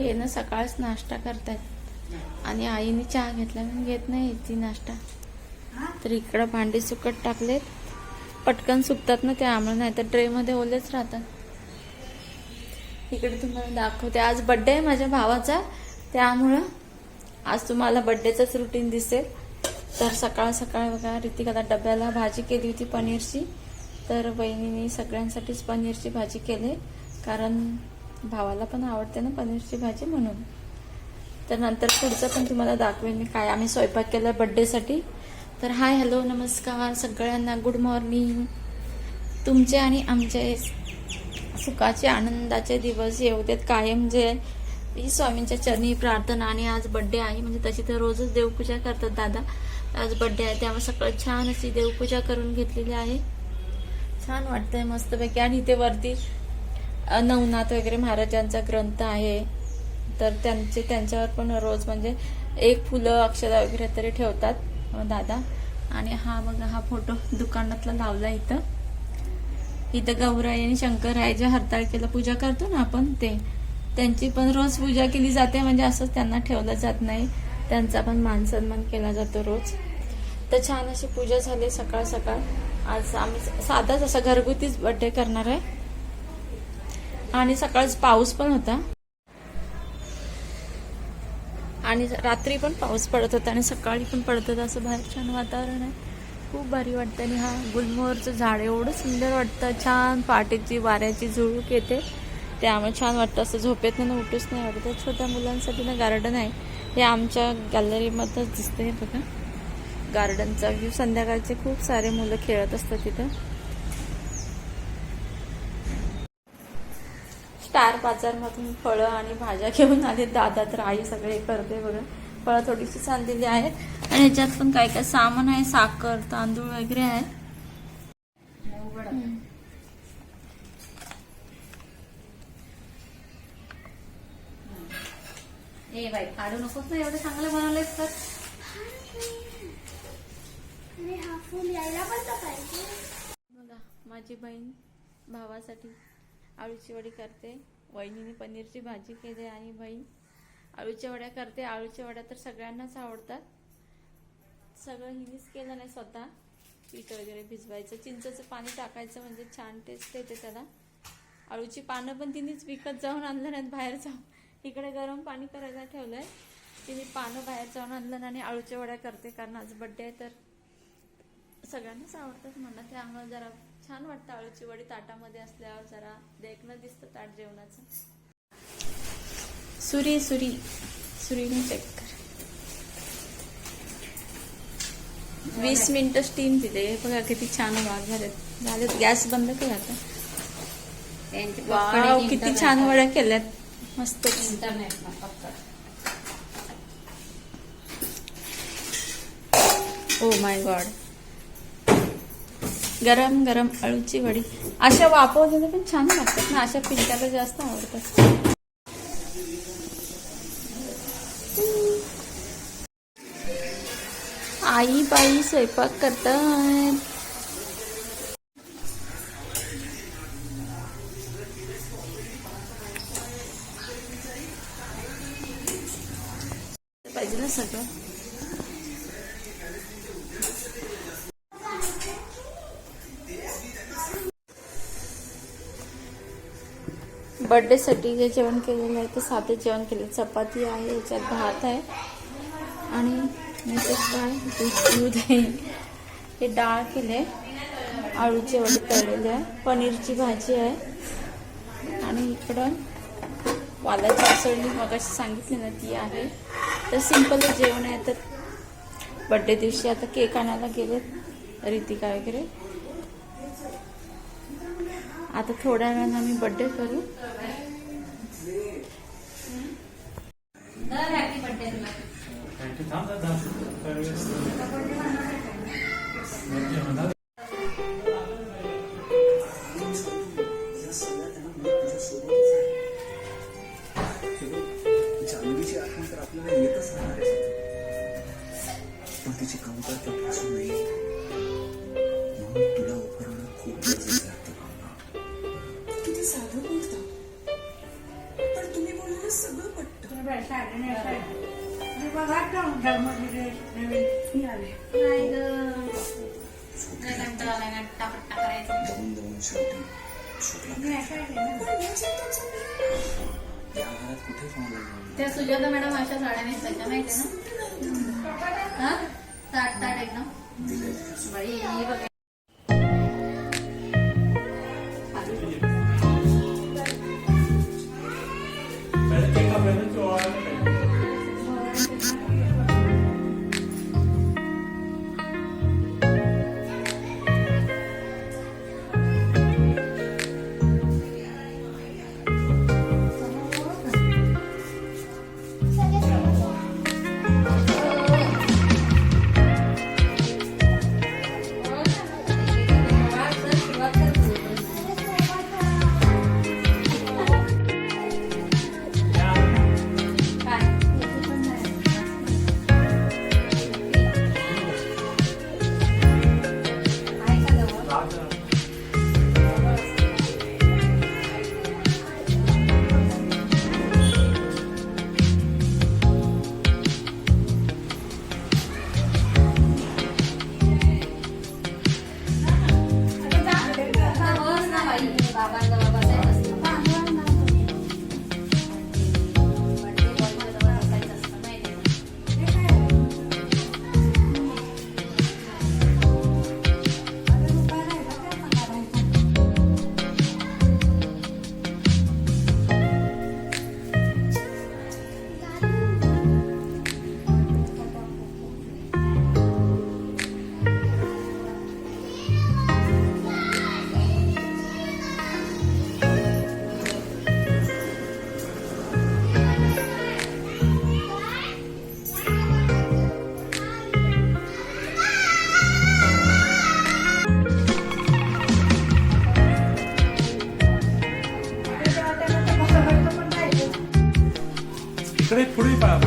हे ना सकाळच नाश्ता करतात आणि आईने चहा घेतला म्हणून घेत नाही ती नाश्ता. तर इकडं भांडी सुकट टाकलेत. पटकन सुकतात ना त्यामुळे नाही तर ट्रेमध्ये ओलेच राहतात. इकडे तुम्हाला दाखवते. आज बड्डे आहे माझ्या भावाचा. त्यामुळं आज तुम्हाला बड्डेचंच रुटीन दिसेल. तर सकाळ सकाळ बघा रितिकाला डब्याला भाजी केली होती पनीरची. तर बहिणीने सगळ्यांसाठीच पनीरची भाजी केली. कारण भावाला पण आवडते ना पनीरची भाजी म्हणून. तर नंतर पुढचं पण तुम्हाला दाखवेन मी काय. आम्ही स्वयंपाक केला बड्डेसाठी तर हाय हॅलो नमस्कार. सगळ्यांना गुड मॉर्निंग तुमचे आणि आमचे सुखाचे आनंदाचे दिवस येऊ देत. कायम जे ही स्वामींच्या चरणी प्रार्थना आणि आज बड्डे आहे. म्हणजे तशी तर रोजच देवपूजा करतात दादा. आज बड्डे आहे त्यामुळे सगळं छान अशी देवपूजा करून घेतलेली आहे. छान वाटतंय मस्तपैकी. आणि इथे वरती नवनाथ वगैरे महाराजांचा ग्रंथ आहे. तर त्यांचे त्यांच्यावर पण रोज म्हणजे एक फुलं अक्षदा वगैरे तरी ठेवतात दादा. आणि हा बघा हा फोटो दुकानातला लावला इथं. इथं गौराई आणि शंकराई जे हरताळकेला पूजा करतो ना आपण ते. त्यांची पण रोज पूजा केली जाते म्हणजे असंच त्यांना ठेवलं जात नाही. त्यांचा पण मान सन्मान केला जातो रोज. तर छान अशी पूजा झाली सकाळ सकाळ आज आम्ही साधाच असा घरगुतीच बर्थडे करणार आहे. आणि सकाळच पाऊस पण होता. आणि रात्री पण पाऊस पडत होता आणि सकाळी पण पडत होता. असं बाहेर छान वातावरण आहे. खूप भारी वाटतं आणि हा गुलमोहरचं झाड एवढं सुंदर वाटतं. छान पहाटेची वाऱ्याची झुळूक येते. त्यामुळे छान वाटतं. असं झोपेत ना उठूच नाही वाटत छोट्या मुलांसाठी ना गार्डन आहे. हे आमच्या गॅलरीमध्येच दिसते बघा. गार्डनचा व्ह्यू संध्याकाळचे खूप सारे मुलं खेळत असतात तिथं. स्टार बाजारमधून फळं आणि भाज्या घेऊन आले. दादा तर आई सगळे करते बघा फळं थोडीशीच आणलेली आहेत. आणि ह्याच्यात पण काय काय सामान आहे? साखर तांदूळ वगैरे आहे. ए बाई काढू नकोस ना एवढं चांगलं बनवलंयस तर. बघा माझी बहीण भावासाठी आळूची वडी करते. वहिनीने पनीरची भाजी केली आणि बहीण आळूच्या वड्या करते. आळूच्या वड्या तर सगळ्यांनाच आवडतात. सगळं हिनीच केलं नाही स्वतः. पीठ वगैरे भिजवायचं. चिंचचं पाणी टाकायचं म्हणजे छान टेस्ट येते त्याला. आळूची पानं पण तिनेच विकत जाऊन आणलं नाहीत बाहेर जाऊन. इकडे गरम पाणी करायला ठेवलंय. तिने पानं बाहेर जाऊन आणलं आणि आळूच्या वड्या करते. कारण आज बड्डे आहे तर सगळ्यांनाच आवडतात म्हणा. त्यामुळे जरा छान वाटतं आळूची वडी ताटामध्ये असल्यावर जरा देखणं दिसतं ताट जेवणाचं. सुरी सुरी. सुरीने चेक कर. वीस मिनिटं स्टीम दिले. बघा किती छान वाघ झालेत. झालेत. गॅस बंद कर आता. वाव किती छान वड्या केल्यात. मस्त ओ माय गॉड गरम गरम अळूची वडी. अशा वापरलेल्या पण छान लागतात ना अशा पिंट्याला जास्त आवडतात. आई बाई स्वयंपाक करतात. बर्थडेसाठी जे जेवण केलेलं आहे ते साधे जेवण केले. चपाती आहे याच्यात भात आहे आणि याच्यात काय दूध आहे. हे डाळ केले. आळूचे वडे तळलेले आहे. पनीरची भाजी आहे. आणि इकडं वालाची उसळणी मग सांगितली ना ती आहे. तर सिंपल जेवण आहे. तर बर्थडे दिवशी आता केक आणायला गेलेत. रितिका वगैरे. आता थोड्या वेळानं आम्ही बर्थडे करू. जान्हवीची आठवण तर आपल्याला येतच राहणार आहे. पण तिची कमतरता सगळं मी बघा नवीन आले. नाही शेवटी कुठे त्या सुजाता मॅडम अशा साड्या नेसायच्या माहिती ना? हा? ताट ताट एकदम. बाई ही बघ. राजा बस ना बाई Şurayı burayı bana